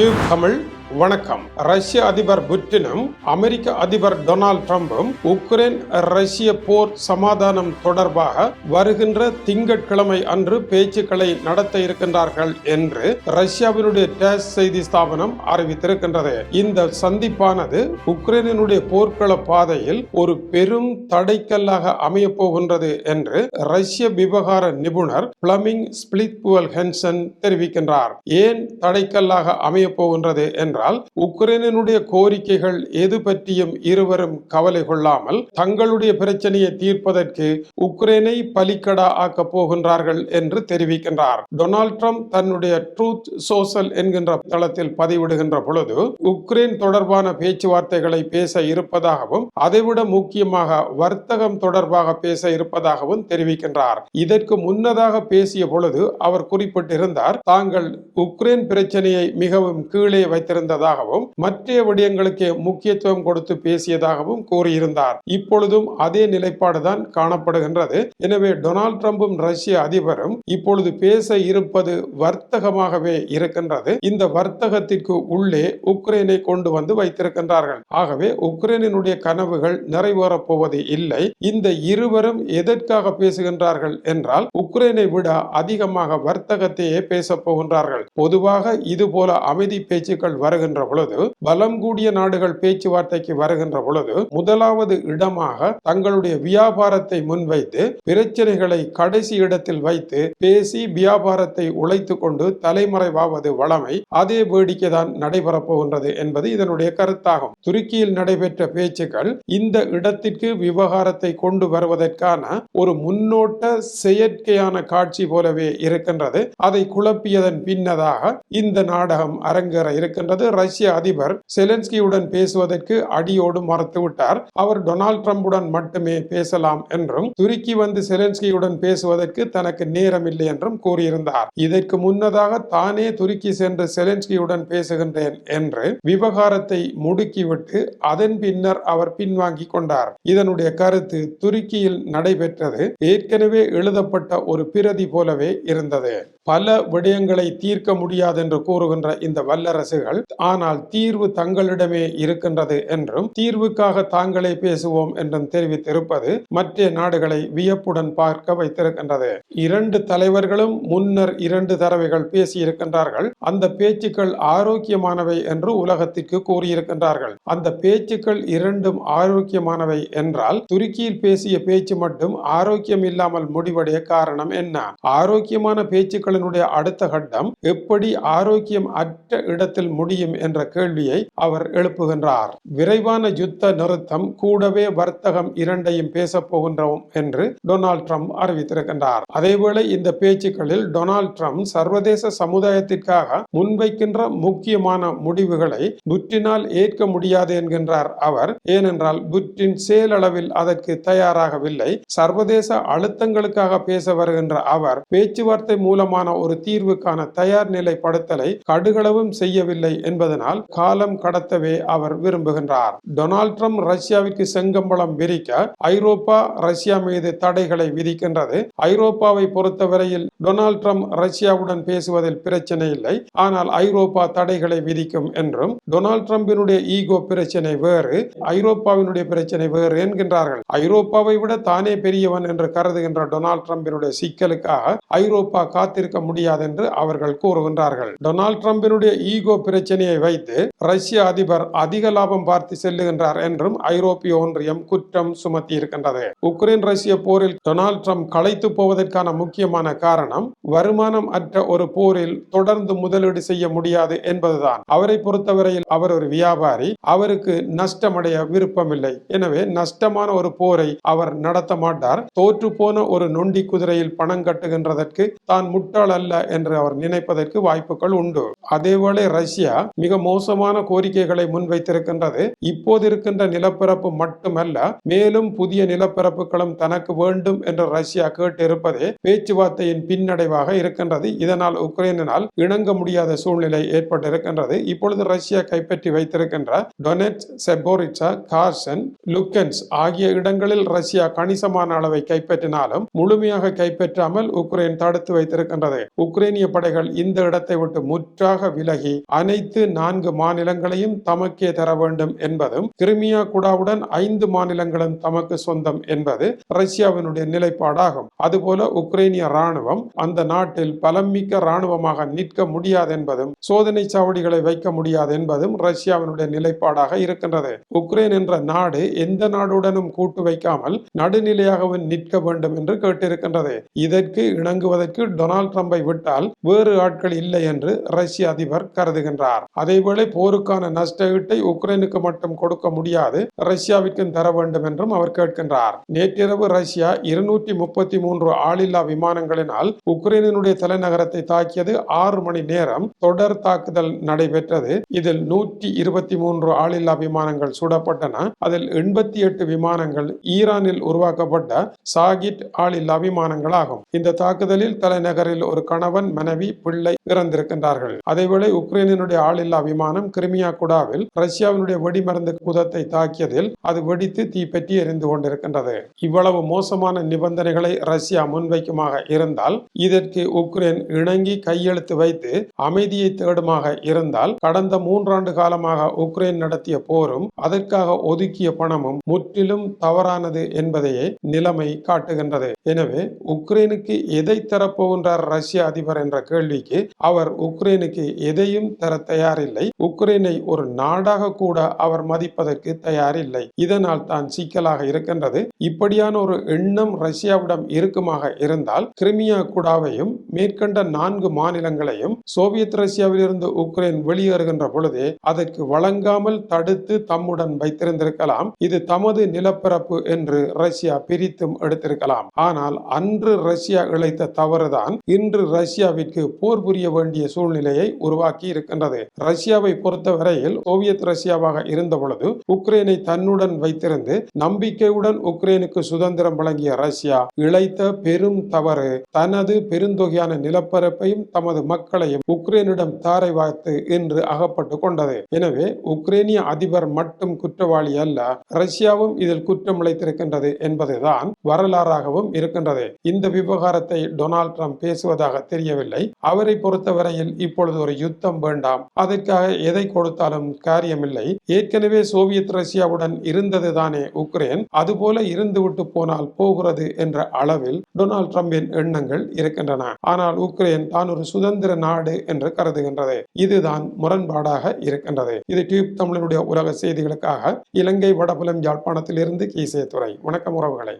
Tube Tamil. வணக்கம். ரஷ்ய அதிபர் புட்டினும் அமெரிக்க அதிபர் டொனால்ட் ட்ரம்பும் உக்ரைன் ரஷ்ய போர் சமாதானம் தொடர்பாக வருகின்ற திங்கட்கிழமை அன்று பேச்சுக்களை நடத்த இருக்கின்றார்கள் என்று ரஷ்யாவினுடைய டேஸ் செய்தி ஸ்தாபனம் அறிவித்திருக்கின்றது. இந்த சந்திப்பானது உக்ரைனினுடைய போர்க்கள பாதையில் ஒரு பெரும் தடைக்கல்லாக அமைய போகின்றது என்று ரஷ்ய விவகார நிபுணர் பிளமிங் ஸ்பிளிட்புவல் ஹென்சன் தெரிவிக்கின்றார். ஏன் தடைக்கல்லாக அமைய போகின்றது என்றால் உக்ரைனினுடைய கோரிக்கைகள் எது பற்றியும் இருவரும் கவலை கொள்ளாமல் தங்களுடைய பிரச்சனையை தீர்ப்பதற்கு உக்ரைனை பலிக்கடா ஆக்கப் போகின்றார்கள் என்று தெரிவிக்கின்றார். டொனால்ட் ட்ரம்ப் தன்னுடைய ட்ரூத் சோசல் என்கின்ற தளத்தில் பதிவிடுகின்ற பொழுது உக்ரைன் தொடர்பான பேச்சுவார்த்தைகளை பேச இருப்பதாகவும் அதைவிட முக்கியமாக வர்த்தகம் தொடர்பாக பேச இருப்பதாகவும் தெரிவிக்கின்றார். இதற்கு முன்னதாக பேசிய பொழுது அவர் குறிப்பிட்டிருந்தார் தாங்கள் உக்ரைன் பிரச்சனையை மிகவும் கீழே வைத்திருந்த இருந்ததாகவும் மற்ற விடயங்களுக்கு முக்கியத்துவம் கொடுத்து பேசியதாகவும் கூறியிருந்தார். இப்பொழுதும் அதே நிலைப்பாடுதான் காணப்படுகின்றது. எனவே டொனால்ட் ட்ரம்பும் ரஷ்ய அதிபரும் இப்பொழுது பேச இருப்பது வர்த்தகமாகவே இருக்கின்றது. இந்த வர்த்தகத்திற்கு உள்ளே உக்ரைனை கொண்டு வந்து வைத்திருக்கின்றார்கள். ஆகவே உக்ரைனினுடைய கனவுகள் நிறைவேறப் போவது இல்லை. இந்த இருவரும் எதற்காக பேசுகின்றார்கள் என்றால் உக்ரைனை விட அதிகமாக வர்த்தகத்தையே பேசப் போகின்றார்கள். பொதுவாக இது போல அமைதி பேச்சுக்கள் வருகின்ற பொழுது பலம் கூடிய நாடுகள் பேச்சுவார்த்தைக்கு வருகின்ற பொழுது முதலாவது இடமாக தங்களுடைய வியாபாரத்தை முன்வைத்து பிரச்சனைகளை கடைசி இடத்தில் வைத்து பேசி வியாபாரத்தை உழைத்து கொண்டு தலைமறைவாவது வளமை அதே வேடிக்கை தான் நடைபெறப் போகின்றது என்பது இதனுடைய கருத்தாகும். துருக்கியில் நடைபெற்ற பேச்சுக்கள் இந்த இடத்திற்கு விவகாரத்தை கொண்டு வருவதற்கான ஒரு முன்னோட்ட செயற்கையான காட்சி போலவே இருக்கின்றது. அதை குழப்பியதன் பின்னதாக இந்த நாடகம் அரங்கேற இருக்கின்றது. ரஷ்ய அதிபர் செலன்ஸ்கியுடன் பேசுவதற்கு அடியோடு மறுத்துவிட்டார். அவர் டொனால்ட் ட்ரம்புடன் மட்டுமே பேசலாம் என்றும் துருக்கி வந்து செலன்ஸ்கியுடன் பேசுவதற்கு தனக்கு நேரம் இல்லை என்றும் கூறியிருந்தார். இதற்கு முன்னதாக தானே துருக்கி சென்று செலன்ஸ்கியுடன் பேசுகின்றேன் என்று விவகாரத்தை முடுக்கிவிட்டு அதன் பின்னர் அவர் பின்வாங்கி கொண்டார். இதனுடைய கருத்து துருக்கியில் நடைபெற்றது. ஏற்கனவே எழுதப்பட்ட ஒரு பிரதி போலவே இருந்தது. பல விடயங்களை தீர்க்க முடியாது என்று கூறுகின்ற இந்த வல்லரசுகள் ஆனால் தீர்வு தங்களிடமே இருக்கின்றது என்றும் தீர்வுக்காக தாங்களே பேசுவோம் என்றும் தெரிவித்திருப்பது மற்ற நாடுகளை வியப்புடன் பார்க்க வைத்திருக்கின்றது. இரண்டு தலைவர்களும் முன்னர் இரண்டு தடவைகள் பேசியிருக்கின்றார்கள். அந்த பேச்சுக்கள் ஆரோக்கியமானவை என்று உலகத்திற்கு கூறியிருக்கின்றார்கள். அந்த பேச்சுக்கள் இரண்டும் ஆரோக்கியமானவை என்றால் துருக்கியில் பேசிய பேச்சு மட்டும் ஆரோக்கியம் இல்லாமல் முடிவடைய காரணம் என்ன? ஆரோக்கியமான பேச்சுக்களினுடைய அடுத்த கட்டம் எப்படி ஆரோக்கியம் அற்ற இடத்தில் முடியும் என்ற கேள்வியை அவர் எழுப்புகின்றார். விரைவான யுத்த நிறுத்தம் கூடவே வர்த்தகம் இரண்டையும் பேசப்போகின்றோம் என்று டொனால்ட் ட்ரம்ப் அறிவித்திருக்கின்றார். அதேவேளை இந்த பேச்சுக்களில் டொனால்ட் ட்ரம்ப் சர்வதேச சமுதாயத்திற்காக முன்வைக்கின்ற முக்கியமான முடிவுகளை புட்டினால் ஏற்க முடியாது என்கின்றார் அவர். ஏனென்றால் புட்டின் செயலளவில் அதற்கு தயாராகவில்லை. சர்வதேச அழுத்தங்களுக்காக பேச வருகின்ற அவர் பேச்சுவார்த்தை மூலமான ஒரு தீர்வுக்கான தயார் நிலைப்படுத்தலை கடுகளவும் செய்யவில்லை என்பதனால் காலம் கடத்தவே அவர் விரும்புகின்றார். டொனால்ட் ட்ரம்ப் ரஷ்யாவிற்கு செங்கம்பளம் விரிக்க ஐரோப்பா ரஷ்யா மீது தடைகளை விதிக்கின்றது. ஐரோப்பாவை பொறுத்தவரையில் டொனால்ட் ட்ரம்ப் ரஷ்யாவுடன் பேசுவதில் பிரச்சனை இல்லை. ஆனால் ஐரோப்பா தடைகளை விதிக்கும் என்றும் டொனால்ட் ட்ரம்பினுடைய ஈகோ பிரச்சனை வேறு ஐரோப்பாவினுடைய பிரச்சனை வேறு என்கின்றார்கள். ஐரோப்பாவை விட தானே பெரியவன் என்று கருதுகின்ற டொனால்ட் ட்ரம்பினுடைய சிக்கலுக்காக ஐரோப்பா காத்திருக்க முடியாது என்று அவர்கள் கூறுகின்றார்கள். டொனால்ட் ட்ரம்பினுடைய ஈகோ பிரச்சனை பிரச்சனையை வைத்து ரஷ்ய அதிபர் அதிக லாபம் பார்த்து செல்லுகின்றார் என்றும் ஐரோப்பிய ஒன்றியம் குற்றம் சுமத்தி இருக்கின்றது உக்ரைன் ரஷ்ய போரில் டொனால்ட் ட்ரம்ப் களைத்து போவதற்கான முக்கியமான காரணம் வருமானம் அற்ற ஒரு போரில் தொடர்ந்து முதலீடு செய்ய முடியாது என்பதுதான். அவரை பொறுத்தவரையில் அவர் ஒரு வியாபாரி அவருக்கு நஷ்டமடைய விருப்பமில்லை. எனவே நஷ்டமான ஒரு போரை அவர் நடத்த மாட்டார். தோற்று போன ஒரு நொண்டி குதிரையில் பணம் கட்டுகின்றதற்கு தான் முட்டாள் அல்ல என்று அவர் நினைப்பதற்கு வாய்ப்புகள் உண்டு. அதேவேளை ரஷ்யா மிக மோசமான கோரிக்கைகளை முன்வைத்திருக்கின்றது. இப்போது இருக்கின்ற நிலப்பரப்பு மட்டுமல்ல மேலும் புதிய நிலப்பரப்புகளும் தனக்கு வேண்டும் என்று ரஷ்யா கேட்டிருப்பதே பேச்சுவார்த்தையின் பின்னடைவாக இருக்கின்றது. இதனால் உக்ரைனினால் இணங்க முடியாத சூழ்நிலை ஏற்பட்டிருக்கின்றது. இப்பொழுது ரஷ்யா கைப்பற்றி வைத்திருக்கின்ற டொனெட் செபோரிச்சா கார்சன் லுக்கன்ஸ் ஆகிய இடங்களில் ரஷ்யா கணிசமான அளவை கைப்பற்றினாலும் முழுமையாக கைப்பற்றாமல் உக்ரைன் தடுத்து வைத்திருக்கின்றது. உக்ரைனிய படைகள் இந்த இடத்தை விட்டு முற்றாக விலகி அனைத்து அனைத்து நான்கு மாநிலங்களையும் தமக்கே தர வேண்டும் என்பதும் கிரிமியா குடாவுடன் ஐந்து மாநிலங்களும் தமக்கு சொந்தம் என்பது ரஷ்யாவினுடைய நிலைப்பாடாகும். அதுபோல உக்ரைனிய ராணுவம் அந்த நாட்டில் பலமிக்க ராணுவமாக நிற்க முடியாது என்பதும் சோதனை சாவடிகளை வைக்க முடியாது என்பதும் ரஷ்யாவினுடைய நிலைப்பாடாக இருக்கின்றது. உக்ரைன் என்ற நாடு எந்த நாடுடனும் கூட்டு வைக்காமல் நடுநிலையாகவும் நிற்க வேண்டும் என்று கேட்டிருக்கின்றது. இதற்கு இணங்குவதற்கு டொனால்ட் ட்ரம்பை விட்டால் வேறு ஆட்கள் இல்லை என்று ரஷ்ய அதிபர் கருதுகின்றார். அதேவேளை போருக்கான நஷ்ட ஈட்டை உக்ரைனுக்கு மட்டும் கொடுக்க முடியாது ரஷ்யாவிற்கும் தர வேண்டும் என்றும் அவர் கேட்கின்றார். நேற்றிரவு ரஷ்யா இருநூற்றி முப்பத்தி மூன்று ஆளில்லா விமானங்களினால் உக்ரைனுடைய தலைநகரத்தை தாக்கியது. ஆறு மணி நேரம் தொடர் தாக்குதல் நடைபெற்றது. இதில் நூற்றி இருபத்தி மூன்று ஆளில்லா விமானங்கள் சுடப்பட்டன. அதில் எண்பத்தி எட்டு விமானங்கள் ஈரானில் உருவாக்கப்பட்ட சாகிட் ஆளில்லா விமானங்களாகும். இந்த தாக்குதலில் தலைநகரில் ஒரு கணவன் மனைவி பிள்ளை இறந்திருக்கின்றார்கள். அதேவேளை உக்ரைனினுடைய ஆளில்லா விமானம் கிரிமியா குடாவில் ரஷ்யாவினுடைய வெடிமருந்து குதத்தை தாக்கியதில் அது வெடித்து தீப்பற்றி எரிந்து கொண்டிருக்கின்றது. இவ்வளவு மோசமான நிபந்தனைகளை ரஷ்யா முன்வைக்குமாக இருந்தால் இதற்கு உக்ரைன் இணங்கி கையெழுத்து வைத்து அமைதியை தேடுமாக இருந்தால் கடந்த மூன்றாண்டு காலமாக உக்ரைன் நடத்திய போரும் அதற்காக ஒதுக்கிய பணமும் முற்றிலும் தவறானது என்பதையே நிலைமை காட்டுகின்றது. எனவே உக்ரைனுக்கு எதை தரப்போகின்றார் ரஷ்ய அதிபர் என்ற கேள்விக்கு அவர் உக்ரைனுக்கு எதையும் தர தயார் தயாரில்லை. உக்ரைனை ஒரு நாடாக கூட அவர் மதிப்பதற்கு தயாரில்லை. இதனால் தான் சிக்கலாக இருக்கின்றது. இப்படியான ஒரு எண்ணம் ரஷ்யாவிடம் இருக்குமாக இருந்தால் கிரிமியா குடாவையும் மேற்கண்ட நான்கு மாநிலங்களையும் சோவியத் ரஷ்யாவிலிருந்து உக்ரைன் வெளியேறுகின்ற பொழுதே அதற்கு வழங்காமல் தடுத்து தம்முடன் வைத்திருந்திருக்கலாம். இது தமது நிலப்பரப்பு என்று ரஷ்யா பிரித்தும் எடுத்திருக்கலாம். ஆனால் அன்று ரஷ்யா இழைத்த தவறுதான் இன்று ரஷ்யாவிற்கு போர் புரிய வேண்டிய சூழ்நிலையை உருவாக்கி இருக்கின்றது. ரஷ்யாவை பொறுத்தவரையில் சோவியத் ரஷ்யாவாக இருந்த பொழுது உக்ரைனை தன்னுடன் வைத்திருந்து நம்பிக்கையுடன் உக்ரைனுக்கு சுதந்திரம் வழங்கிய ரஷ்யா இழைத்த பெரும் தவறு. தனது பெருந்தொகையான நிலப்பரப்பையும் தமது மக்களையும் உக்ரைனிடம் தாரை வார்த்து என்று அகப்பட்டு கொண்டது. எனவே உக்ரைனிய அதிபர் மட்டும் குற்றவாளி அல்ல ரஷ்யாவும் இதில் குற்றம் இழைத்திருக்கின்றது என்பதுதான் வரலாறாகவும் இருக்கின்றது. இந்த விவகாரத்தை டொனால்ட் ட்ரம்ப் பேசுவதாக தெரியவில்லை. அவரை பொறுத்தவரையில் இப்பொழுது ஒரு யுத்தம் வேண்டாம். அதற்காக எதை கொடுத்தாலும் காரியமில்லை. ஏற்கனவே சோவியத் ரஷ்யாவுடன் இருந்தது தானே உக்ரைன். அதுபோல இருந்துவிட்டு போனால் போகிறது என்ற அளவில் டொனால்ட் ட்ரம்பின் எண்ணங்கள் இருக்கின்றன. ஆனால் உக்ரைன் தான் ஒரு சுதந்திர நாடு என்று கருதுகின்றது. இதுதான் முரண்பாடாக இருக்கின்றது. இது டியூப் தமிழனுடைய உலக செய்திகளுக்காக இலங்கை வடபுலம் யாழ்ப்பாணத்திலிருந்து கீசே துறை வணக்கம் உறவுகளை.